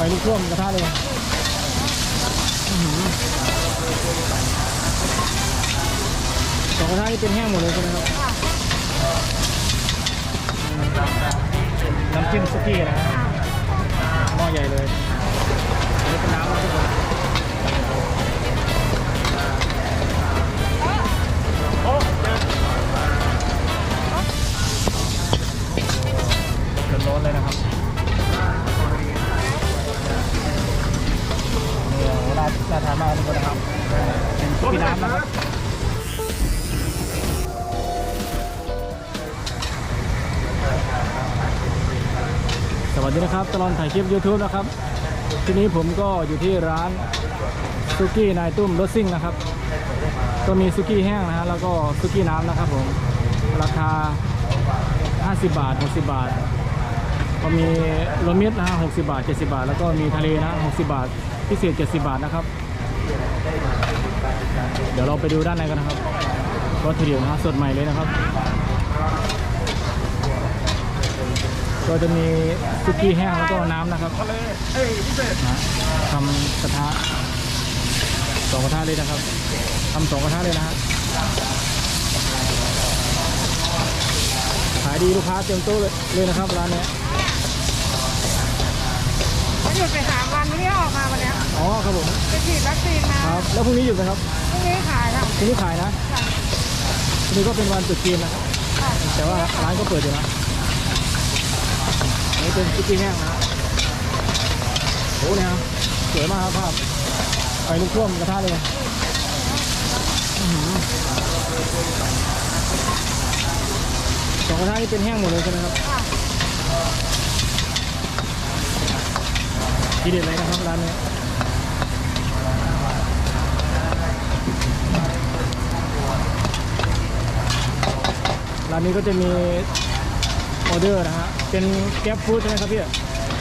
ไฟลุกท่วมกระทะเลยสองกระทะนี่เป็นแห้งหมดเลยใช่ไหมครับน้ำจิ้มซุกี้นะฮะหม้อใหญ่เลยอันนี้เป็นน้ำนะทุกคน วัสดีนะครับ ตลอดถ่ายคลิป YouTube นะครับ ทีนี้ผมก็อยู่ที่ร้านซุกี้นายตุ้มรสซิ่งนะครับ ก็มีซุกี้แห้งนะฮะแล้วก็ซุกี้น้ำนะครับผม ราคา 50 บาท 60 บาท ก็มีรวมมิตรนะฮะ60 บาท 70 บาท แล้วก็มีทะเลนะ60 บาท พิเศษ 70 บาทนะครับ เดี๋ยวเราไปดูด้านในกันนะครับวัตถุดิบนะฮะสดใหม่เลยนะครับ ก็จะมีซุกี้แห้งแล้วก็น้ำนะครับเอ้ยพิเศษนะทำกระทะสองกระทะเลยนะครับทำสองกระทะเลยนะฮะขายดีลูกค้าเต็มโต๊ะเลยเลยนะครับร้านเนี้ยเขาหยุดไปสามวันไม่ได้ออกมาวันเนี้ยอ๋อครับผมไปฉีดวัคซีนมาครับแล้วพรุ่งนี้หยุดไหมครับพรุ่งนี้ขายค่ะพรุ่งนี้ขายนะพรุ่งนี้ก็เป็นวันตรุษจีนนะครับค่ะแต่ว่าร้านก็เปิดอยู่นะอั นนี้เป็นซุกี้แห้งนะโอ้เนี่ยสวยมากครับภาพไฟลุกท่วมกระทะเลยสองกระทะนี่เป็นแห้งหมดเลยใช่ไหมครับทีเด็ดเลยนะครับร้านนี้ร้านนี้ก็จะมีออเดอร์นะฮะ เป็นแก๊ปฟู้ดใช่ไหมครับพี่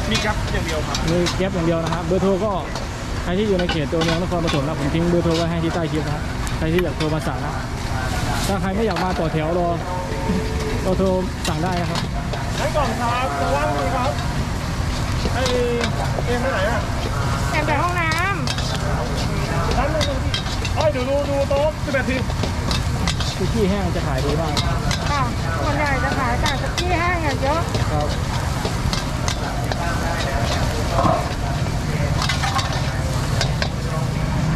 มีครับอย่างเดียวครับมีแก๊ปอย่างเดียวนะฮะเบอร์โทรก็ใครที่อยู่ในเขตตัวเมืองนครปฐมนะผมทิ้งเบอร์โทรไว้ให้ที่ใต้คลิปนะฮะใครที่อยากโทรมาสั่งนะถ้าใครไม่อยากมาต่อแถวรอก็โทรสั่งได้นะครับให้ก่อนครับจะว่างไหมครับไอ้เอ็มไปไหนอะแต่ไปห้องน้ร้านนึงที่เอ้ยเดี๋ยวดูดูโต๊ะสิบแปดทีคุกกี้แห้งจะขายดีมากำค่ะคนใหญ่จะขายแต่สกี้แห้งอย่างเยอะครับ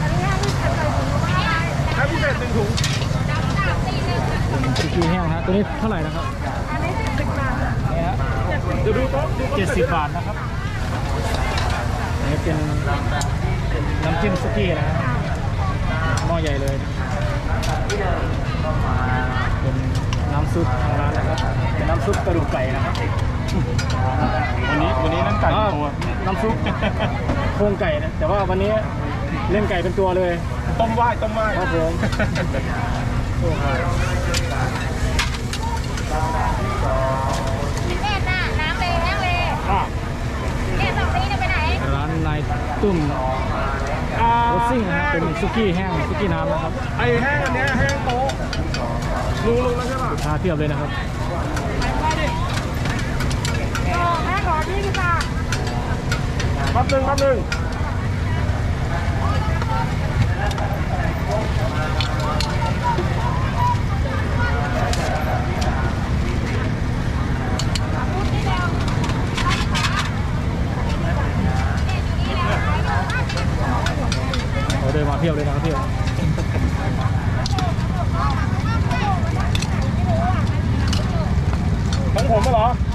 อันนี้ห้าที่ใส่ถุงมาให้แค่พิเศษหนึ่งถุงเป็นคุกกี้แห้งนะฮะตัวนี้เท่าไหร่นะครับอันนี้สิบบาทนี่ฮะเดี๋ยวดูโต๊ะดูเจ็ดสิบบาทนะครับอันนี้เป็นน้ำจิ้มซุกี้นะฮะหม้อใหญ่เลยเป็นน้ำ ซุปทางร้านนะครับเป็นน้ำซุปกระดูกไก่นะครับวันนี้วันนี้นั่นไก่อ่าตัวน้ำซุปโครงไก่นะแต่ว่าวันนี้เล่นไก่เป็นตัวเลย ต้มไหว้ต้มไหว้ครับผมโอ้โหเอ็ดน่ะน้ำเลยแห้งเลยอะเอ็ดสองตีจะไปไหนร้านนายตุ้มอ่ารสซิ่งนะฮะเป็นซุกี้แห้งซุกี้น้ำนะครับไอ้แห้งอันเนี้ยแห้งโต๊ะ รู้รู้แล้วใช่ป่ะชาเทียบเลยนะครับโอ้แม่ขอที่ดีกว่าแป๊บหนึงแป๊บหนึงเราเดินมาเพียบเลยนะครับพี่ ของผม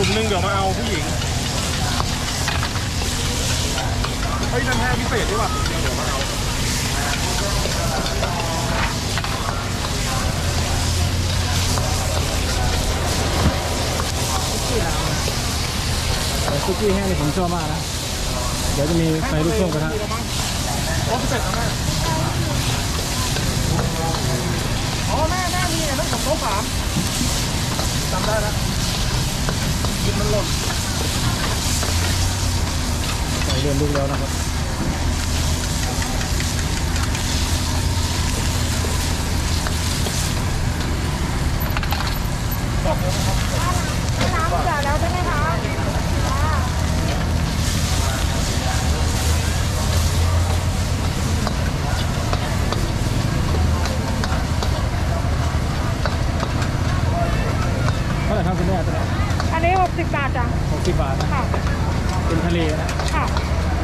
ถุงหนึงเดี๋ยวมาเอาผู้หญิง เฮ้ยนั่นแห้พิเศษด้วยว่ะเดี๋ยวมาเอาซุกี้แห้งนี่ผมชอบมากนะ เดี๋ยวจะมีไฟลูกช่วงกันฮะโอ้พิเศษแล้วแม่อ๋อแม่แม่มีอ้นั่นกับโต๊ะสามจำได้แล้ว กินมันหล่นไฟเริ่มลุกแล้วนะครับน้ำจ่ายแล้วใช่ไหมคะเท่าไหร่ครับคุณแม่ตัวนี้ อันนี้ 60 บาทจ้ะหกสิบบาทนะค่ะ เป็นทะเลนะค่ะ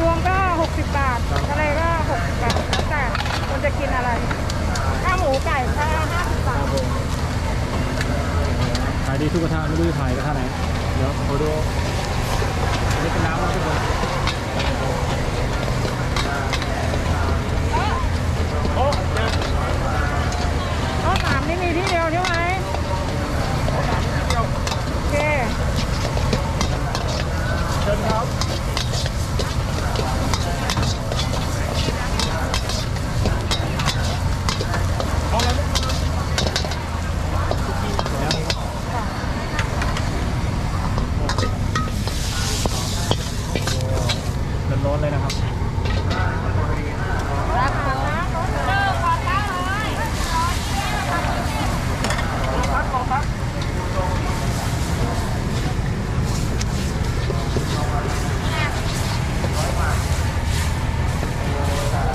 รวมก็ 60 บาททะเลก็ 60 บาทแล้วแต่คนจะกินอะไรถ้าหมูไก่แค่50 บาท ขายดีทุกกระทะไม่รู้จะถ่ายกระทะไหน เดี๋ยวขอดูอันนี้เป็นน้ำนะทุกคน โอ้เดี๋ยว โต๊ะสามนี่มีที่เดียวใช่ไหม เดี๋ยว โอเค เดินครับเอาแล้ว ร้อนๆเลยนะครับ ราคานะ เลิกขอตั้งเลย พักขอพัก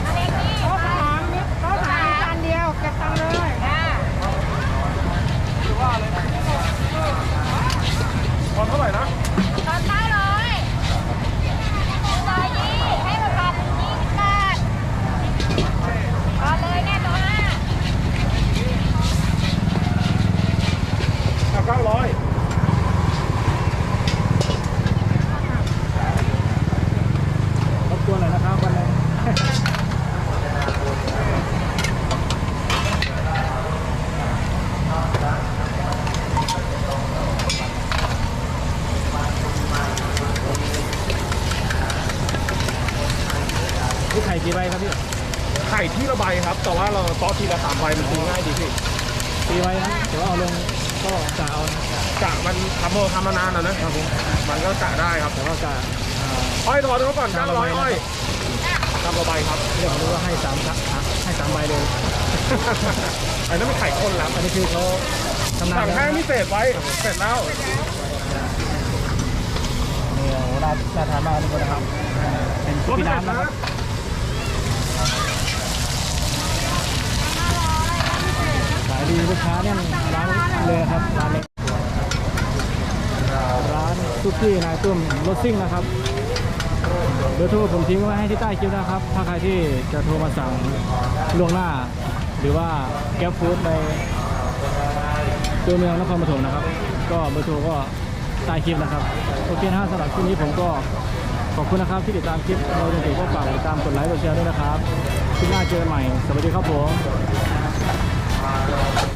อะไรนี่ โต๊ะสามนี่โต๊ะสามมีจานเดียวเก็บตังค์เลย อ่า ตอนเท่าไหร่นะ ตอนเก้าร้อยร้อยยี่ให้มาพันยี่สิบบาทตอนเลยเนี่ยตัวห้า เอาเก้าร้อย รบกวนหน่อยนะครับวันนี้ นี่ ไข่กี่ใบครับพี่ไข่ที่ละใบครับ แต่ว่าเราซอสทีละสามใบมันซื้อง่ายดีพี่ตีไว้นะเดี๋ยวเอาลงก็กะเอานะกะมันทำโมทำมานานแล้วนะครับผมมันก็กะได้ครับแต่ว่ากะอ่า อ้อยทอนเขาก่อนจาเก้านละร้ใบอยนะอ้อยจำละใบครับ เรื่องของรู้ว่าให้สามครับให้สามใบเลยอันนั้นเป็นไข่ข้นแล้วอันนี้คือเขาทำนานสั่งแล้วแห้งนะพิเศษไว้เสร็จแล้วนี่โอ้โหน่าน่าทานมากทุกคนนะครับเป็นรถพี่เสร็จน้ำนะนะครับขาย ดีลูกค้าเนี่ยร้านเลยครับร้านเล็กร้านซุกี้นายตุ้มรถซิ่งนะครับเบอร์โทรผมทิ้งไว้ให้ที่ใต้คลิปนะครับ ถ้าใครที่จะโทรมาสั่งล่วงหน้า หรือว่าแก๊ปฟู้ดในตัวเมืองนครปฐมนะครับ ก็เบอร์โทรก็ใต้คลิปนะครับ โอเคนะฮะสำหรับคลิปนี้ผมก็ขอบคุณนะครับที่ติดตามคลิปเราจนถึงก็ฝากติดตามกดไลค์กดแชร์ด้วยนะครับคลิปหน้าเจอใหม่ สวัสดีครับผม Oh, my God.